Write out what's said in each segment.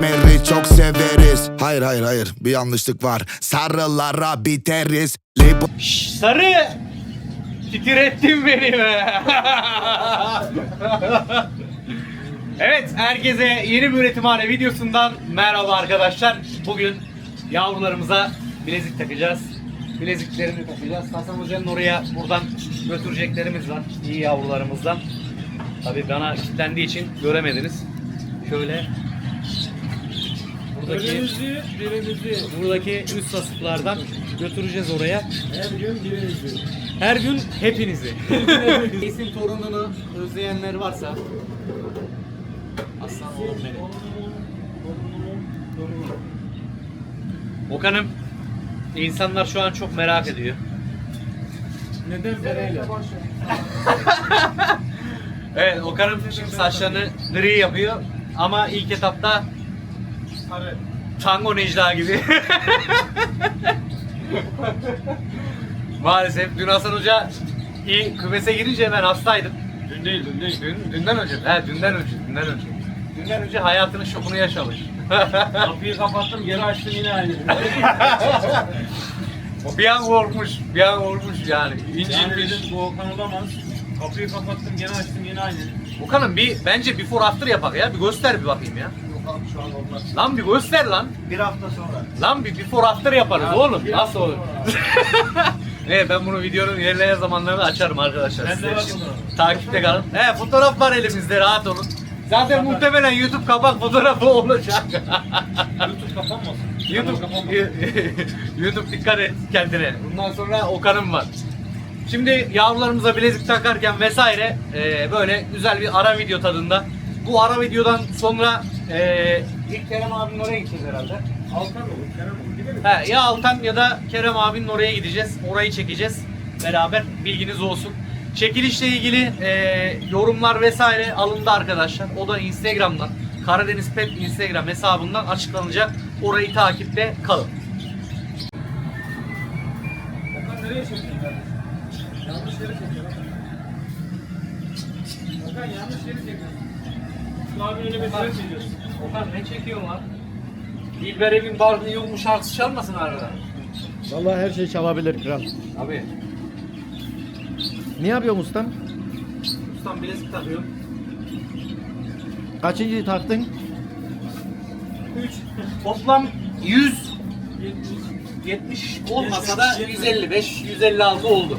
katmeri çok severiz Hayır hayır hayır bir yanlışlık var Sarılara biteriz Libo Şş, sarı! Titrettin beni be. evet, herkese yeni bir üretimhane videosundan merhaba arkadaşlar. Bugün yavrularımıza bilezik takacağız. Bileziklerini takacağız. Hasan Hoca'nın oraya buradan götüreceklerimiz var. İyi yavrularımızdan. Tabii bana kilitlendiği için göremediniz. Şöyle buradaki Birinizi, birinizi. buradaki üst asıklardan götüreceğiz oraya. Her gün birinizi. Her gün hepinizi. İsim torununu özleyenler varsa Aslan oğlum benim. Okan'ım insanlar şu an çok merak ediyor. Neden Bereyle? Evet Okan'ım saçlarını gri yapıyor ama ilk etapta Sarı. Tango Necla gibi. Maalesef dün Hasan Hoca iyi kümese girince ben hastaydım. Dün değil, dün değil. Dün, dünden önce. He dünden önce, dünden önce. Dünden önce hayatının şokunu yaşamış. Kapıyı kapattım, geri açtım yine aynı. o bir an korkmuş, bir an korkmuş yani. yani İncinmiş. dedim bu Okan olamaz. Kapıyı kapattım, gene açtım yine aynı. Okan'ım bir bence before after yapak ya. Bir göster bir bakayım ya. Şu an olmaz. Lan bir göster lan. Bir hafta sonra. Lan bir before after yaparız Ya, oğlum. bir Nasıl olur? evet ben bunu videonun ilerleyen zamanlarında açarım arkadaşlar. Ben de sizler için. Takipte kalın. He fotoğraf var elimizde rahat olun. Zaten muhtemelen YouTube kapak fotoğrafı olacak. YouTube kapanmasın. YouTube. YouTube dikkat et kendine. Bundan sonra Okan'ım var. Şimdi yavrularımıza bilezik takarken vesaire e, böyle güzel bir ara video tadında. Bu ara videodan sonra e, ilk Kerem abinin oraya gideceğiz herhalde. Altan olur, Kerem olur. Gidelim. He, ya Altan ya da Kerem abinin oraya gideceğiz. Orayı çekeceğiz beraber. Bilginiz olsun. Çekilişle ilgili e, yorumlar vesaire alındı arkadaşlar. O da Instagram'dan. Karadeniz Pet Instagram hesabından açıklanacak. Orayı takipte kalın. Okan nereye kardeşim? Yanlış yere çekiyor Okan. Yanlış yere çekiyorsun. Abi öyle bir tren çekiyorsun. Okan ne çekiyorsun lan? Dilber evin barkı yok mu şarkısı çalmasın arada. Vallahi her şey çalabilir kral. Abi Ne yapıyorsun ustam? ustam bilezik takıyor. Kaçıncıyı taktın? 3 toplam 100 70 olmasa da 155 156 oldu.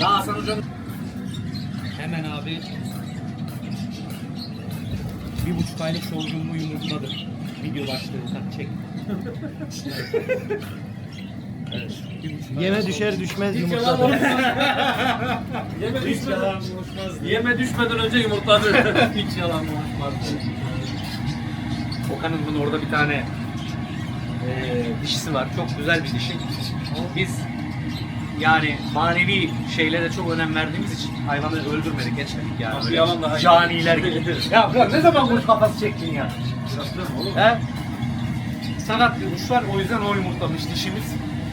Daha Hasan hocam hemen abi bir buçuk aylık sorgunluğu yumurtladı. Video başlığı tak çek. evet. Yeme düşer düşmez yumurtladı. Yeme Hiç yalan düşmeden, konuşmaz. yeme düşmeden önce yumurtladı. Hiç yalan konuşmaz. Okan'ın bunun orada bir tane eee, dişisi var. Çok güzel bir dişi. Biz yani manevi şeylere çok önem verdiğimiz için hayvanı öldürmedik, geçmedik yani. Nasıl yalan daha- Caniler gibi. ya ulan ne zaman kuş kafası çektin ya? Rastlıyorum oğlum. He? Sakat bir kuş var o yüzden o yumurtlamış dişimiz.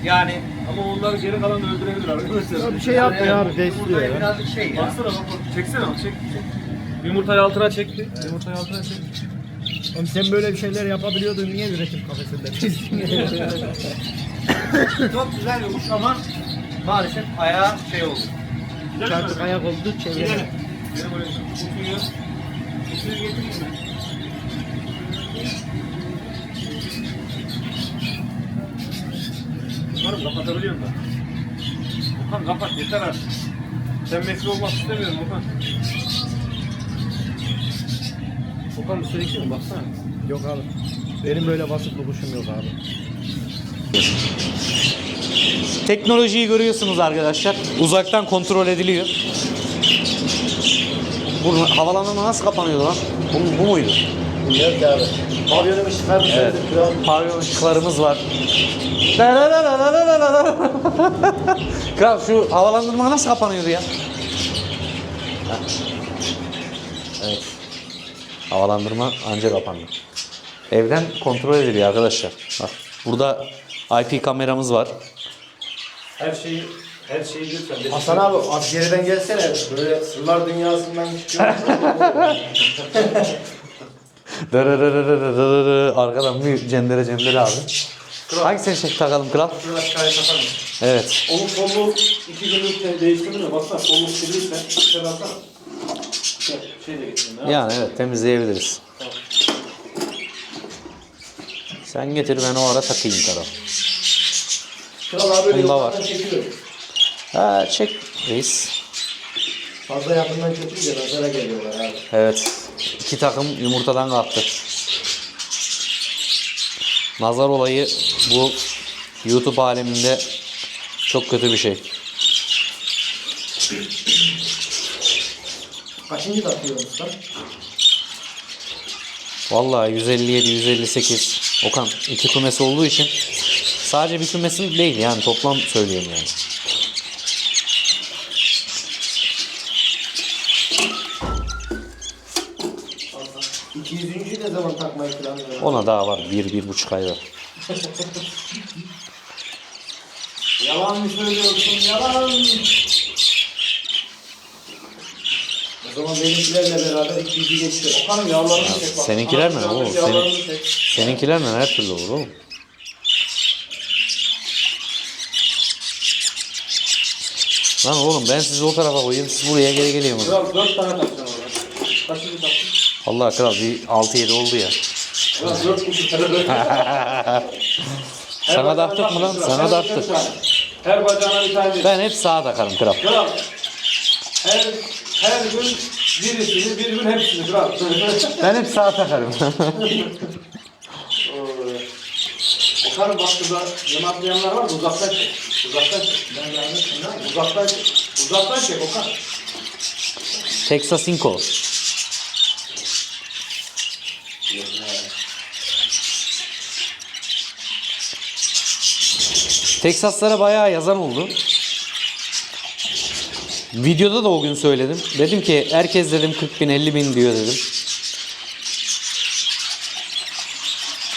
Yani Ama onları geri kalan öldürebilir arkadaşlar. Ya bir şey yapmıyor abi besliyor ya. birazcık şey ya. Baksana bak bak. Çeksene bak çek. çek. Yumurtayı altına çekti. Yumurtayı altına çekti. Oğlum sen böyle bir şeyler yapabiliyordun niye üretim kafesinde? Çok güzel bir kuş ama maalesef ayağı şey oldu. Çarpık ayak oldu mi? Umarım kapatabiliyorum da. Okan kapat yeter artık. Sen mesul olmak istemiyorum Okan. Okan bir sürekli mi baksana. Yok abi. Benim böyle vasıflı kuşum yok abi. Teknolojiyi görüyorsunuz arkadaşlar. Uzaktan kontrol ediliyor. Bu havalandırma nasıl kapanıyordu lan? Bu, bu muydu? Bilmiyorum ki abi. Pavyonun ışıklar Evet. Pavyon ışıklarımız var. Kral şu havalandırma nasıl kapanıyordu ya? Evet. Havalandırma anca kapandı. Evden kontrol ediliyor arkadaşlar. Bak burada IP kameramız var. Her şeyi her şeyi lütfen. Hasan abi az geriden gelsene. Böyle sırlar dünyasından çıkıyor. arkadan bir cendere cendere abi. Hangisini çek takalım kral? Şunu aşağıya takar mısın? Evet. Onun kolluğu iki günlükte değiştirdin mi? Baksana kolluk kirliyse şöyle alsana. Şey, şey de getireyim ya. Yani evet temizleyebiliriz. Sen getir ben o ara takayım kral. Kral abi öyle Bunda var. Ha çek reis. Fazla yakından çekince nazara geliyorlar abi. Evet. İki takım yumurtadan kalktı. Nazar olayı bu YouTube aleminde çok kötü bir şey. Kaçıncı takıyor usta? Vallahi 157, 158. Okan iki kümesi olduğu için sadece bir değil yani toplam söylüyorum yani. 200. ne zaman takmayı planlıyor? Ona daha var. Bir, bir buçuk ay var. Yalan mı söylüyorsun? Yalan. O zaman benimkilerle beraber 200'ü geçti. Okan'ın yavrularını çek bak. seninkiler Oo, yavrularını senin- çek. Seninkilerle her türlü olur oğlum. Lan oğlum ben sizi o tarafa koyayım siz buraya geri geliyorsunuz. Kral dört tane takacaksın orada. Kaçıncı taktın? Allah kral bir 6-7 oldu ya. Kral dört buçuk tane dört. Sana da attık mı lan? Sana da attık. Her bacağına bir tane. Ben hep sağa takarım kral. Kral. Her, her gün birisini, bir gün hepsini kral. Ben hep sağa takarım. Bak şurada yanatlayanlar var da uzaktan çek. Uzaktan çek. Uzaktan çek. Uzaktan çek Okan. Texas Inco. Teksaslara bayağı yazan oldu. Videoda da o gün söyledim. Dedim ki herkes dedim 40 bin 50 bin diyor dedim.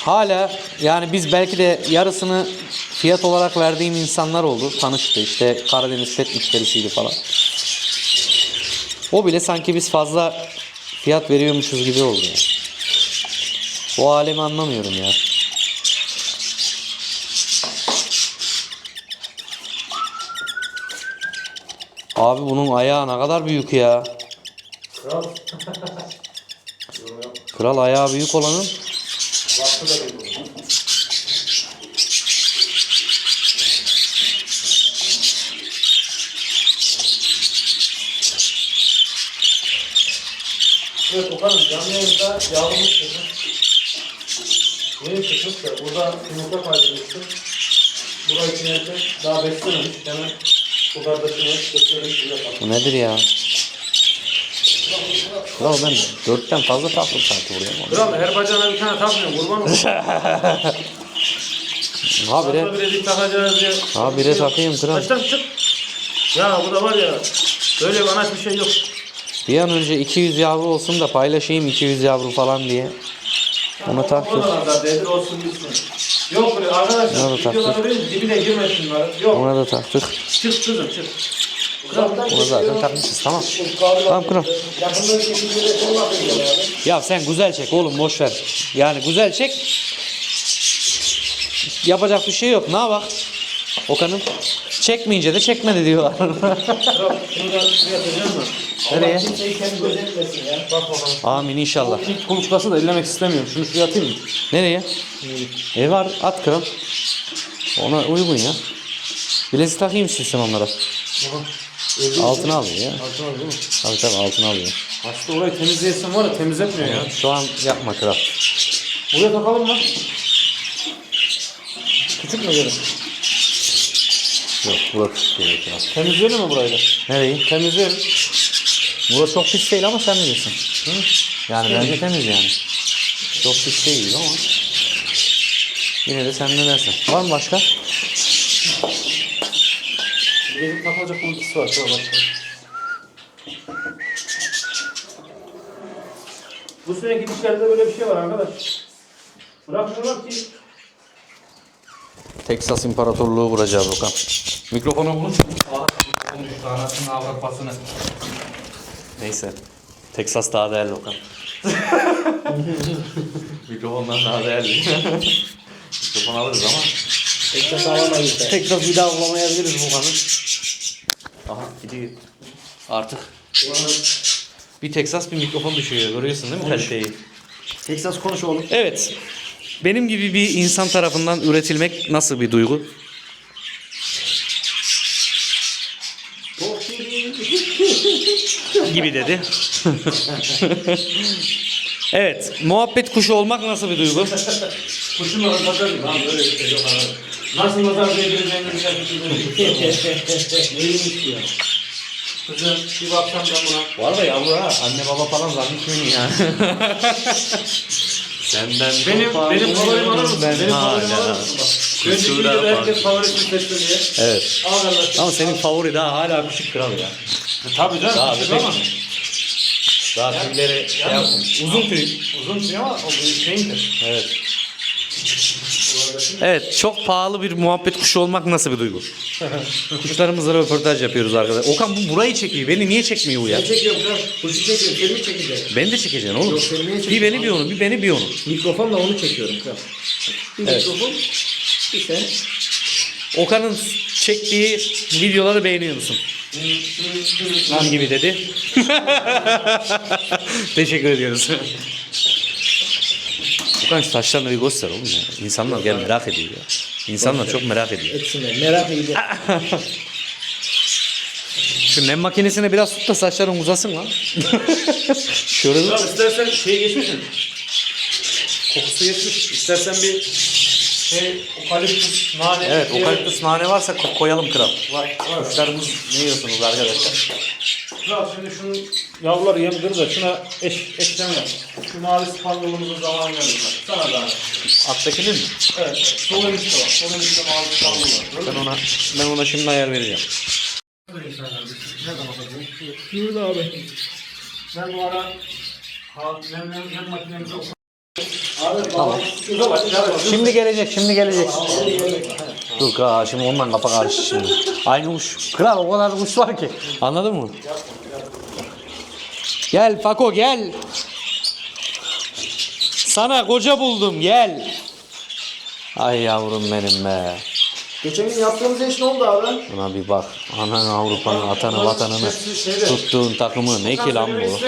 Hala yani biz belki de yarısını fiyat olarak verdiğim insanlar oldu. Tanıştı işte Karadeniz pet müşterisiydi falan. O bile sanki biz fazla fiyat veriyormuşuz gibi oldu ya. O alemi anlamıyorum ya. Abi bunun ayağı ne kadar büyük ya. Kral. Kral ayağı büyük olanın Vakti da bir Evet Okan'ım canlı yayında yavrumuz çıkmış. Yeni çıkmış da burada yumurta kaydırmıştım. Burayı içine daha beslememiş. Hemen bu kardeşime yapalım. bu nedir ya? Kral ben dörtten fazla taktım sanki buraya. Kral her bacağına bir tane takmıyor kurban olsun. Habire, Fazla bilezik takacağız diye. habire takayım kral. Kaçtan çık. Ya bu da var ya. Böyle bir anaç bir şey yok. Bir an önce 200 yavru olsun da paylaşayım 200 yavru falan diye. Onu O taktık. da da devir olsun bitsin. Yok böyle arkadaşlar Ona da taktık. videoları verin dibine girmesin var. Yok Ona da taktık. çık kızım çık. Onu zaten takmışız tamam. Tamam kral. Ya sen güzel çek oğlum boş ver. Yani güzel çek. Yapacak bir şey yok. Ne bak? Okan'ım çekmeyince de çekmedi diyorlar. Nereye? Amin inşallah. İlk kuluçkası da ellemek istemiyorum. Şunu şuraya atayım mı? Nereye? E var at kral. Ona uygun ya. Bilezik takayım istiyorsan onlara. Altına alıyor ya. Altına değil mi? Tabii tabii altına alıyor. Aslında orayı temizleyesin var ya temizletmiyor ya. Şu an yapma kral. Buraya takalım mı? Küçük mü gerek? Yok burası değil kral. Temizleyelim mi burayı da? Nereyi? Temizleyelim. Burası çok pis değil ama sen bilirsin. Hı? Yani bence temiz yani. Çok pis değil ama. Yine de sen ne dersin? Var mı başka? Bilezik takılacak kuluçkası var. Şuna bak. Bu sene gidişlerde böyle bir şey var arkadaş. Bırakmıyorlar ki Texas İmparatorluğu kuracağız Okan. Mikrofonu bulun. Mikrofon düştü anasını avratmasını. Neyse. Texas daha değerli Okan. Mikrofondan daha değerli. Mikrofon alırız ama. Tekrar alamayız. Tekrar bir daha bulamayabiliriz bu kanı. Aha gidiyor. Artık. Bir Texas bir mikrofon düşüyor. Görüyorsun değil mi kaliteyi? Texas konuş oğlum. Evet. Benim gibi bir insan tarafından üretilmek nasıl bir duygu? gibi dedi. evet. Muhabbet kuşu olmak nasıl bir duygu? Kuşun gibi. Lan böyle bir şey yok. Nasıl nazar değdireceğini bir şey Neymiş ya? Kızım bir baksam ben buna. Var da yavru ha. Anne baba falan zannetmeyin ya. Senden Benim, benim favorim alır mısın? Ben benim favorim alır mısın? Önceki videoda herkes favorisini seçti diye. Evet. Al kardeşim. Ama senin favori daha hala küçük kral ya. Tabii canım. Daha küçük ama. Daha tüyleri şey yapmamış. Uzun tüy. Uzun tüy ama o bir şeyindir. Evet. Evet, çok pahalı bir muhabbet kuşu olmak nasıl bir duygu? Kuşlarımızla röportaj yapıyoruz arkadaşlar. Okan bu burayı çekiyor. Beni niye çekmiyor bu ya? Ne çekiyorum kral? Kuşu çekiyorum. Seni mi çekeceğim? Beni de çekeceksin oğlum. Yok, seni niye Bir beni bir onu, bir beni bir onu. Mikrofonla onu çekiyorum kral. Bir Evet. mikrofon. Bir sen. Okan'ın çektiği videoları beğeniyor musun? Lan gibi dedi. Teşekkür ediyoruz. Okan şu saçlarını bir göster oğlum ya. İnsanlar gel merak ediyor ya. İnsanlar çok merak ediyor. Etsinler. Merak ediyorum. Şu nem makinesine biraz tut da saçların uzasın lan. Şöyle dur. İstersen şey geçmişsin. Kokusu geçmiş. İstersen bir şey okaliptüs, nane. Evet, okaliptüs nane varsa ko- koyalım kral. Var. Var. Kuşlarımız ne yiyorsunuz arkadaşlar? Kral şimdi şunun yavruları yemdir da şuna eş, eşlem yap. Şu mavi spangolumuzun zamanı geldi. Sana da. Attakinin mi? Evet. Sol elimizde var. Sol elimizde mavi spangol var. Ben ona, ben ona şimdi ayar vereceğim. Şurada abi. Ben bu ara ha, nem nem nem makinemizi Abi tamam. Şimdi gelecek, şimdi gelecek. Dur kral, şimdi ondan kafa karşı şimdi. Aynı kuş. Kral o kadar kuş var ki. Anladın mı? Gel Fako gel. Sana koca buldum gel. Ay yavrum benim be. Geçen gün yaptığımız iş ne oldu abi? Buna bir bak. Anan Avrupa'nın atanı vatanını tuttuğun takımı ne ki lan bu?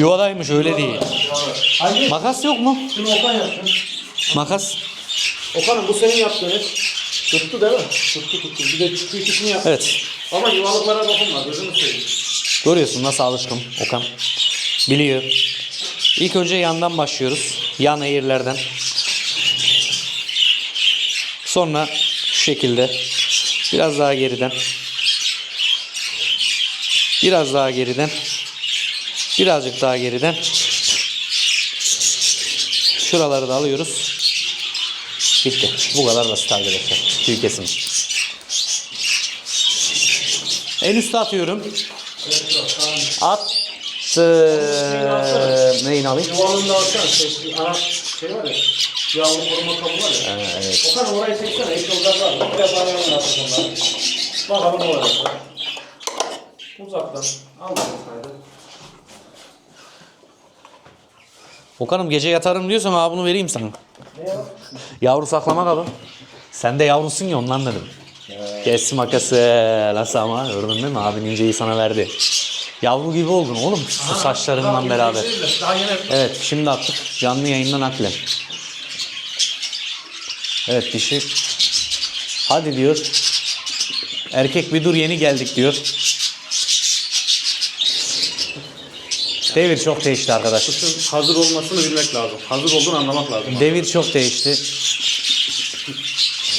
Yuvadaymış öyle değil. Makas yok mu? Makas. Okan'ım bu senin yaptığın. Tuttu değil mi? Tuttu tuttu. Bir de çıkıyor ikisini yap. Evet. Ama yuvalıklara dokunma. Gözünü seveyim. Görüyorsun nasıl alışkın Okan. Biliyor. İlk önce yandan başlıyoruz. Yan eğirlerden. Sonra şu şekilde. Biraz daha geriden. Biraz daha geriden. Birazcık daha geriden. Şuraları da alıyoruz. Bitti. Bu kadar basit arkadaşlar. Tüy kesimi. En üstte atıyorum. Attım. Neyin alayım? Yuvalığında alsana. Şey, ana şey var ya. Yavru koruma kabı var ya. Ha, evet. Okan orayı çeksene. Hiç uzak var. Bir defa yanına yapacağım ben. Bakalım ne olacak. Uzaktan. Al bakalım kaydı. Okan'ım gece yatarım diyorsan ha bunu vereyim sana. Yavru saklama kabı. Sen de yavrusun ya ondan dedim. Kes makası. Nasıl ama gördün değil mi? Abin inceyi sana verdi. Yavru gibi oldun oğlum şu saçlarından beraber. Yine Evet şimdi attık. Canlı yayından naklen. Evet dişi. Hadi diyor. Erkek bir dur yeni geldik diyor. Devir çok değişti arkadaşlar. hazır olmasını bilmek lazım. Hazır olduğunu anlamak lazım. Devir çok değişti.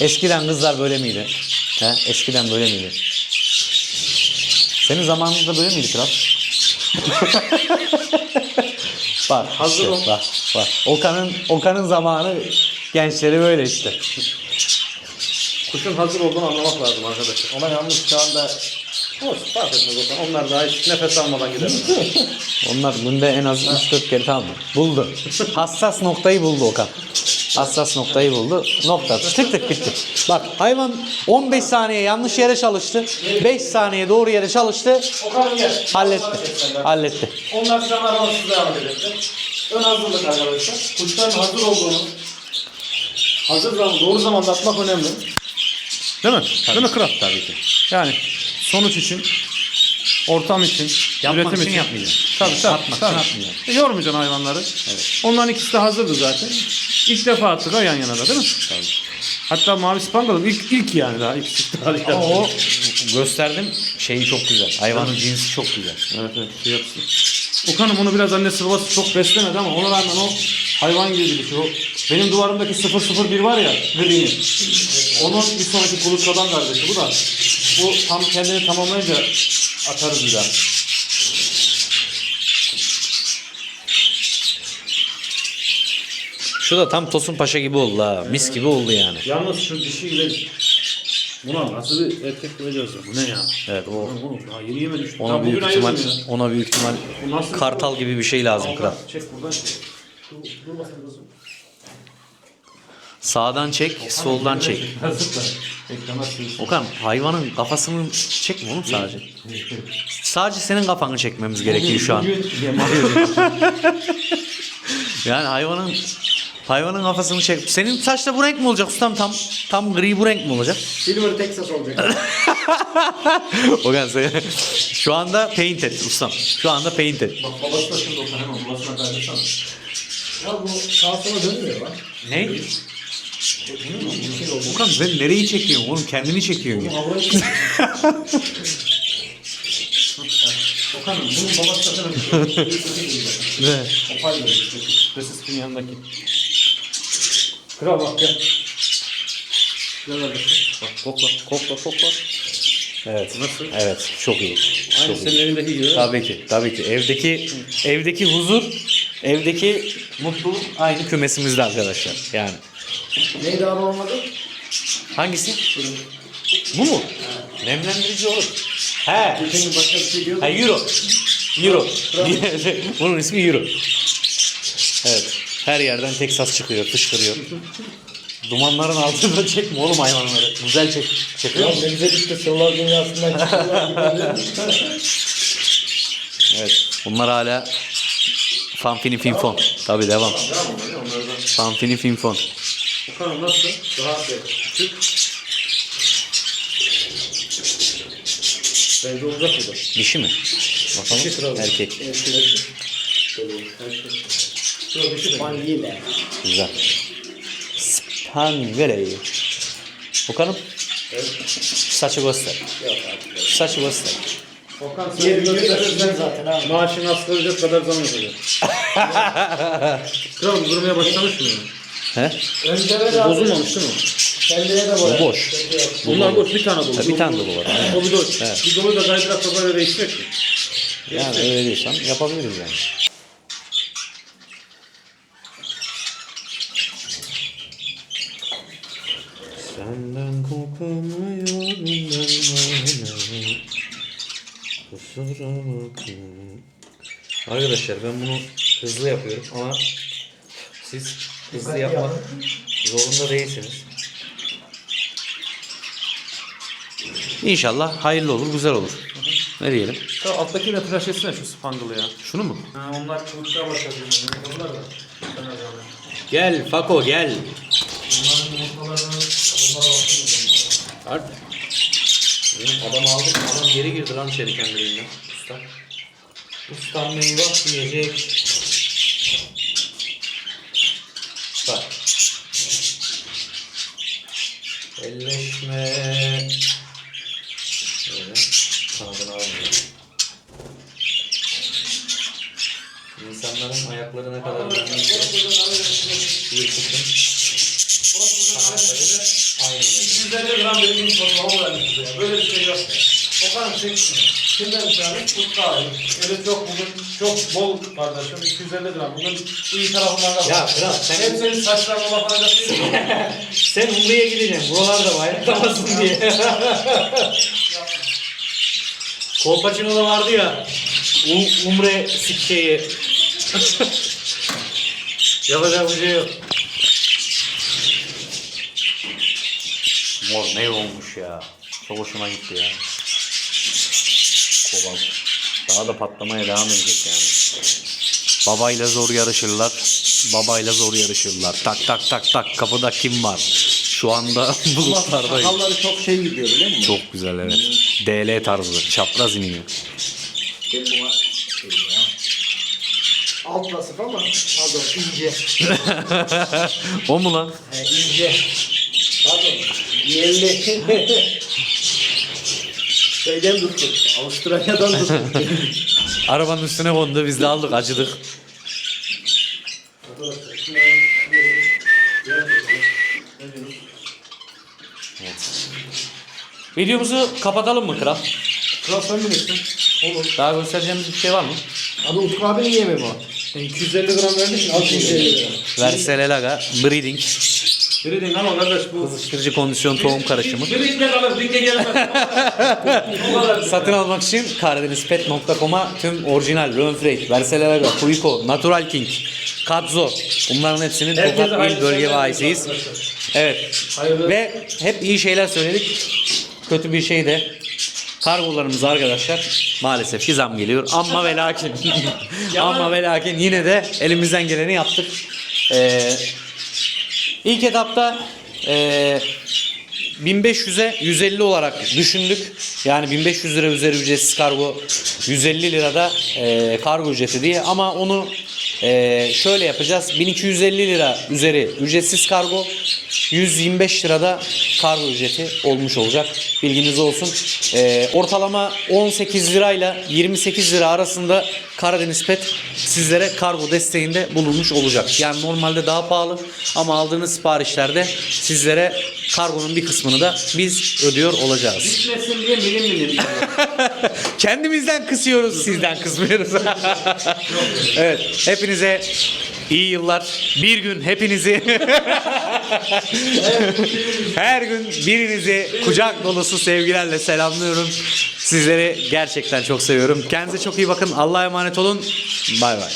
Eskiden kızlar böyle miydi? He? Eskiden böyle miydi? Senin zamanında böyle miydi kral? bak Hazır işte, ol. bak bak. Okan'ın Okan'ın zamanı gençleri böyle işte. Kuşun hazır olduğunu anlamak lazım arkadaşlar. Ona yalnız şu anda Olsun fark etmez Okan. Onlar daha hiç nefes almadan gider. Onlar günde en az 3-4 kere tamam mı? Buldu. Hassas noktayı buldu Okan. Hassas noktayı buldu. Nokta. Tık tık bitti. Bak hayvan 15 saniye yanlış yere çalıştı. 5 saniye doğru yere çalıştı. Okan gel. Halletti. Halletti. Onlar sana aralıksız devam edecekler. ön hazırlık arkadaşlar. Kuşların hazır olduğunu hazır zaman, doğru zamanda atmak önemli. Değil mi? Değil mi kral? Tabii ki. Yani sonuç için, ortam için, Yapmak üretim için için. yapmayacaksın. Tabii tabii. Atmak tabii. için atmayacaksın. E, yormayacaksın hayvanları. Onların ikisi de hazırdı zaten. İlk defa attık ha yan yana da değil mi? Tabii. Hatta Mavi Spangal'ın ilk, ilk yani daha ilk çıktı. Ama o gösterdim şeyi çok güzel. Hayvanın cinsi çok güzel. Evet evet şey yapsın. Okan'ım onu biraz annesi babası çok beslemedi ama ona rağmen o hayvan gibi bir şey. O benim duvarımdaki 001 var ya gri. Onun bir sonraki kuluçkadan kardeşi bu da. Bu tam kendini tamamlayınca atarız bir daha. Şu da tam Tosun Paşa gibi oldu ha. Mis gibi oldu yani. Yalnız şu dişiyle Buna nasıl bir erkek koyacağız ya? Bu ne ya? Evet o Oğlum daha yeni yeme düştü. ona Tam büyük bugün ihtimal ayırdım ya. ona büyük ihtimal Bu nasıl- kartal gibi bir şey lazım kral. Çek buradan. Dur, dur bakayım kızım. Sağdan çek, soldan çek. Okan hayvanın kafasını çekme oğlum sadece. Sadece senin kafanı çekmemiz gerekiyor şu an. Yani hayvanın hayvanın kafasını çek. Senin saç da bu renk mi olacak ustam? Tam tam gri bu renk mi olacak? Silver Texas olacak. Okan sen şu anda paint et ustam. Şu anda paint et. Bak babası da şimdi Okan hemen babasına kaydetsana. Ya bu sağa sola dönmüyor lan. Ne? Okan sen nereyi çekiyorsun oğlum? Kendini çekiyorsun ya. Okan'ım bunun babası hemen Ne? Opayla işte. Resistin yanındaki. Kral bak gel. Gel kardeşim. Bak kokla, kokla, kokla. Evet. Nasıl? Evet, çok iyi. Aynı Çok iyi. senin elindeki gibi. Tabii ki, tabii ki. Evdeki evdeki huzur, evdeki mutluluk aynı kümesimizde arkadaşlar. Yani. Neydi abi olmadı? Hangisi? Bu mu? Nemlendirici olur. He. Geçen gün başka bir şey diyordum. Ha Euro. Euro. Bunun ismi Euro. Evet. Her yerden Texas çıkıyor, fışkırıyor. Dumanların altında çekme oğlum hayvanları. Güzel çek. Çekiyor musun? ne güzel işte sırlar dünyasından çıkıyorlar gibi. Evet. Bunlar hala Fanfini Finfon. Tabii devam. Fanfini Finfon. Okan'ım nasıl? Daha. Küçük. Bence olacak bu da. Dişi mi? Bakalım. Erkek. Şurada bir şey de. Güzel. Spangere. Okanım. Saçı göster. Saçı göster. Okan sen göstersen zaten abi. Maaşını asgari ücret kadar zam yapacak. Kral durmaya başlamış mı? He? Bozulmamış değil mi? O boş. Bunlar boş bir tane dolu. Ha, bir tane dolu var. O bir dolu. Evet. Bir dolu da kaydırak kabayla değiştirek mi? Yani öyle diyorsan yapabiliriz yani. Senden kopamıyorum ben hala. Kusura bakma. Arkadaşlar ben bunu hızlı yapıyorum ama siz hızlı yapmak zorunda değilsiniz. İnşallah hayırlı olur, güzel olur. Ne diyelim? Ya alttakiyle tıraş etsene şu spangle'ı ya. Şunu mu? Ha, onlar çubuklar başladı. Onlar da. Gel Fako gel. Onların yumurtalarını onlara. Benim adam aldım, adam geri girdi lan içeri kendiliğinden. Usta. Ustam eyvah diyecek. Bak. Almıyor. İnsanların ayakları ne kadar önemli. Bir kısım. Kanatları aynı öyle. 150 gram ya. Böyle bir şey yok ya. Okan'ım çeksin. Kimden tane? Kurt kahve. Evet çok bugün çok bol kardeşim. 250 gram. Bugün iyi tarafından da Ya kral sen Hep senin saçlarına bakacak değil mi? Sen Umre'ye gideceksin. Buralarda bayraktamasın diye. Kolpaçino'da vardı ya. U- Umre sik şeyi. Yapacak bir şey yok. Mor ne olmuş ya. Çok hoşuma gitti ya. Kobalt. Daha da patlamaya devam edecek yani. Babayla zor yarışırlar. Babayla zor yarışırlar. Tak tak tak tak kapıda kim var? Şu anda bulutlardayım. Sakalları çok şey gidiyor biliyor musun? Çok güzel evet. DL tarzı. Çapraz iniyor. Ben buna şey ya. Alt vasıf ama pardon ince. o mu lan? He, ince. Pardon. Yerli. Şeyden tuttuk. Avustralya'dan tuttuk. Arabanın üstüne kondu. Biz de aldık acıdık. Evet. Videomuzu kapatalım mı kral? Kral sen bilirsin. Olur. Daha göstereceğimiz bir şey var mı? Abi Utku abinin yemi bu. Ben 250 gram vermişsin. Al 250 gram. Verselelaga Breeding Biri değil ama kardeş bu. kızıştırıcı kondisyon tohum karışımı. Gelmez. kadar. Satın almak için karadenizpet.com'a tüm orijinal, Rönfrey, Verselelaga, Fuiko, Natural King, Katzo bunların hepsinin Herkese Tokat il bölge şeyler arkadaşlar. Evet. Hayırlı. Ve hep iyi şeyler söyledik. Kötü bir şey de kargolarımız arkadaşlar maalesef ki zam geliyor. Ama ve lakin ama ve lakin yine de elimizden geleni yaptık. Ee, ilk etapta ee, 1500'e 150 olarak düşündük. Yani 1500 lira üzeri ücretsiz kargo 150 lirada ee, kargo ücreti diye ama onu ee, şöyle yapacağız. 1250 lira üzeri ücretsiz kargo 125 lirada kargo ücreti olmuş olacak. Bilginiz olsun. Ee, ortalama 18 lirayla 28 lira arasında Karadeniz Pet sizlere kargo desteğinde bulunmuş olacak. Yani normalde daha pahalı ama aldığınız siparişlerde sizlere kargonun bir kısmını da biz ödüyor olacağız. Bitmesin diye milim milim. Kendimizden kısıyoruz, sizden kısmıyoruz. evet, hepinize iyi yıllar. Bir gün hepinizi her gün birinizi kucak dolusu sevgilerle selamlıyorum. Sizleri gerçekten çok seviyorum. Kendinize çok iyi bakın. Allah'a emanet olun. Bay bay.